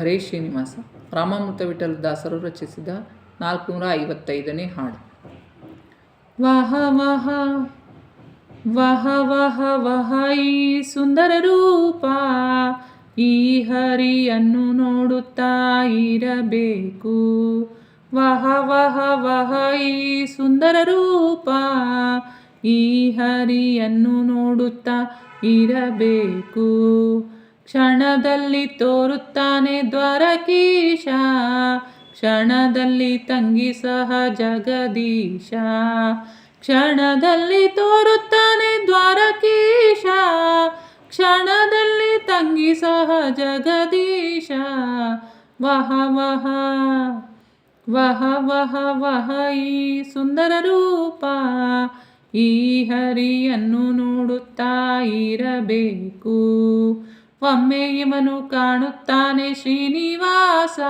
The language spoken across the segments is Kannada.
ಹರೇ ಶ್ರೀನಿವಾಸ. ರಾಮಾಮೃತ ವಿಠಲ ದಾಸರು ರಚಿಸಿದ ನಾಲ್ಕುನೂರ ಐವತ್ತೈದನೇ ಹಾಡು. ವಹ ವಹ ವಹ ವಹ ವಹ, ಈ ಸುಂದರ ರೂಪ. ಈ ಹರಿಯನ್ನು ನೋಡುತ್ತಾ ಇರಬೇಕು. ವಹ ವಹ ವಹ, ಈ ಸುಂದರ ರೂಪ. ಈ ಹರಿಯನ್ನು ನೋಡುತ್ತಾ ಇರಬೇಕು. ಕ್ಷಣದಲ್ಲಿ ತೋರುತ್ತಾನೆ ದ್ವಾರಕೀಶ, ಕ್ಷಣದಲ್ಲಿ ತಂಗಿ ಸಹ ಜಗದೀಶ. ಕ್ಷಣದಲ್ಲಿ ತೋರುತ್ತಾನೆ ದ್ವಾರಕೀಶ, ಕ್ಷಣದಲ್ಲಿ ತಂಗಿ ಸಹ ಜಗದೀಶ. ವಹ ವಹ ವಹ ವಹ ವಹ ಈ ಸುಂದರ ರೂಪ, ಈ ಹರಿಯನ್ನು ನೋಡುತ್ತಾ ಇರಬೇಕು. ಒಮ್ಮೆ ಇವನು ಕಾಣುತ್ತಾನೆ ಶ್ರೀನಿವಾಸ,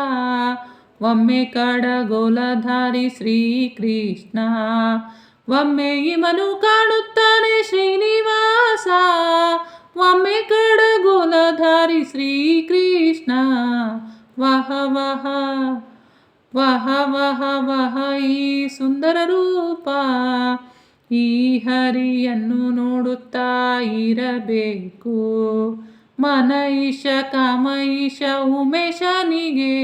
ಒಮ್ಮೆ ಕಡಗೋಲಧಾರಿ ಶ್ರೀಕೃಷ್ಣ, ಒಮ್ಮೆ ಇವನು ಕಾಣುತ್ತಾನೆ ಶ್ರೀನಿವಾಸ, ಒಮ್ಮೆ ಕಡಗೋಲಧಾರಿ ಶ್ರೀಕೃಷ್ಣ. ವಹ ವಹ ವಹ ವಹ ವಹ ಈ ಸುಂದರ ರೂಪ, ಈ ಹರಿಯನ್ನು ನೋಡುತ್ತಾ ಇರಬೇಕು. ಮನೈಷ ಕಾಮೈಷ ಉಮೇಶನಿಗೆ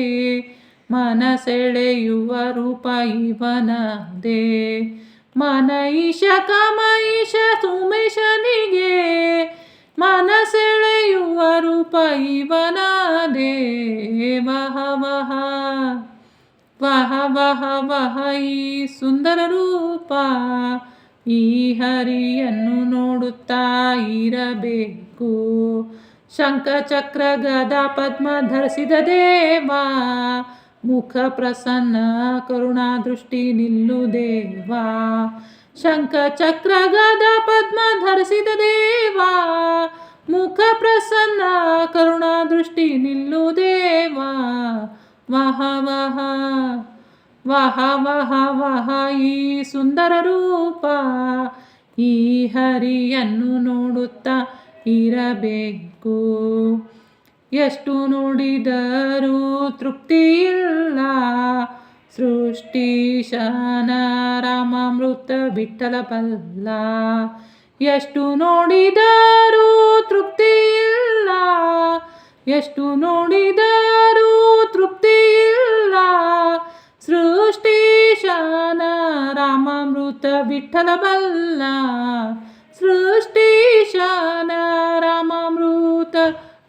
ಮನ ಸೆಳೆಯುವ ರೂಪ ಇವನದೇ. ಮನೈಷ ಕಾಮೈಷ ಉಮೇಶನಿಗೆ ಮನ ಸೆಳೆಯುವ ರೂಪ ಇವನದೇ. ವಹ ವಹ ವಹ ವಹ ವಹ ಈ ಸುಂದರ ರೂಪ ಈ ಹರಿಯನ್ನು ನೋಡುತ್ತಾ ಇರಬೇಕು. ಶಂಖ ಚಕ್ರ ಗದ ಪದ್ಮ ಧರಿಸಿದ ದೇವ, ಮುಖ ಪ್ರಸನ್ನ ಕರುಣಾ ದೃಷ್ಟಿ ನಿಲ್ಲು ದೇವ. ಶಂಖಚಕ್ರ ಗದ ಪದ್ಮ ಧರಿಸಿದ ದೇವ, ಮುಖ ಪ್ರಸನ್ನ ಕರುಣಾ ದೃಷ್ಟಿ ನಿಲ್ಲು ದೇವ. ವಹ ವಹ ವಹ ವಹ ವಹ ಈ ಸುಂದರ ರೂಪ, ಈ ಹರಿಯನ್ನು ನೋಡುತ್ತ ಇರಬೇಕು. ಎಷ್ಟು ನೋಡಿದರೂ ತೃಪ್ತಿಯಿಲ್ಲ. ಸೃಷ್ಟಿಶನ ರಾಮಾಮೃತ ಬಿಟ್ಟಲ ಬಲ್ಲ ಎಷ್ಟು ನೋಡಿದರೂ ತೃಪ್ತಿಯಿಲ್ಲ. ಎಷ್ಟು ನೋಡಿದರೂ ತೃಪ್ತಿಯಿಲ್ಲ. ಸೃಷ್ಟಿಶನ ರಾಮಾಮೃತ ಬಿಟ್ಟಲ ಬಲ್ಲ ಸೃಷ್ಟಿಶನ ರಾಮಾಮೃತ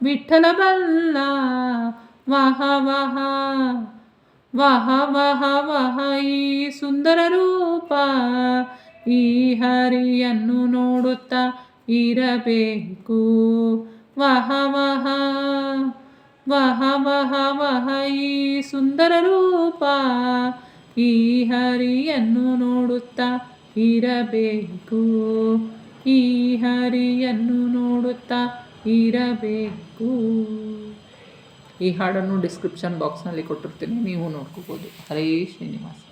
ವಿಠಲ ಬಲ್ಲ ವಹ ವಹ ವಹ ವಹ ವಹ, ಈ ಸುಂದರ ರೂಪ. ಈ ಹರಿಯನ್ನು ನೋಡುತ್ತಾ ಇರಬೇಕು. ವಹ ವಹ ವಹ ವಹ ವಹ, ಈ ಸುಂದರ ರೂಪ. ಈ ಹರಿಯನ್ನು ನೋಡುತ್ತಾ ಇರಬೇಕು. ಈ ಹರಿಯನ್ನು ನೋಡುತ್ತಾ ಇರಬೇಕು. ಈ ಹಾಡನ್ನು ಡಿಸ್ಕ್ರಿಪ್ಷನ್ ಬಾಕ್ಸ್ನಲ್ಲಿ ಕೊಟ್ಟಿರ್ತೀನಿ ನೀವು ನೋಡ್ಕೋಬೋದು. ಹರೇ ಶ್ರೀನಿವಾಸ.